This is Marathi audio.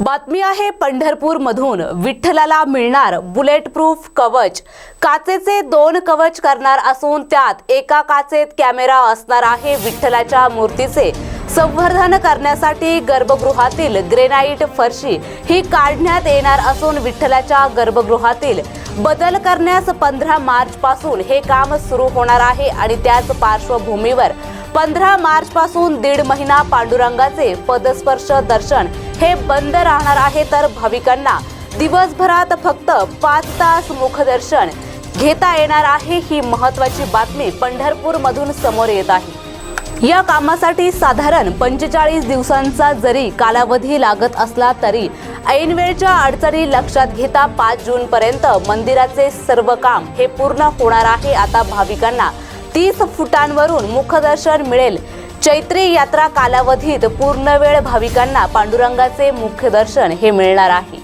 बातमी आहे पंढरपूर मधून विठ्ठलाला मिळणार बुलेट प्रूफ कवच. काचेचे दोन कवच करणार असून त्यात एका काचेत कॅमेरा असणार आहे विठ्ठलाच्या मूर्तीचे. संवर्धन करण्यासाठी गर्भगृहातील ग्रेनाइट फरशी ही काढण्यात येणार असून विठ्ठलाच्या गर्भगृहातील. बदल करण्यास पंधरा मार्च पासून हे काम सुरू होणार आहे आणि त्याच पार्श्वभूमीवर पंधरा मार्च पासून दीड महिना पांडुरंगाचे पदस्पर्श दर्शन हे बंद राहणार आहे तर भाविकांना दिवसभरात फक्त पाच तास मुखदर्शन घेता येणार आहे ही महत्वाची बातमी पंढरपूर मधून समोर येत आहे. या कामासाठी साधारण पंचेचाळीस दिवसांचा जरी कालावधी लागत असला तरी ऐनवेळच्या अडचणी लक्षात घेता पाच जून पर्यंत मंदिराचे सर्व काम हे पूर्ण होणार आहे. आता भाविकांना तीस फुटांवरून मुखदर्शन मिळेल. चैत्री यात्रा कालावधीत पूर्णवेळ भाविकांना पांडुरंगाचे मुख्य दर्शन हे मिळणार आहे.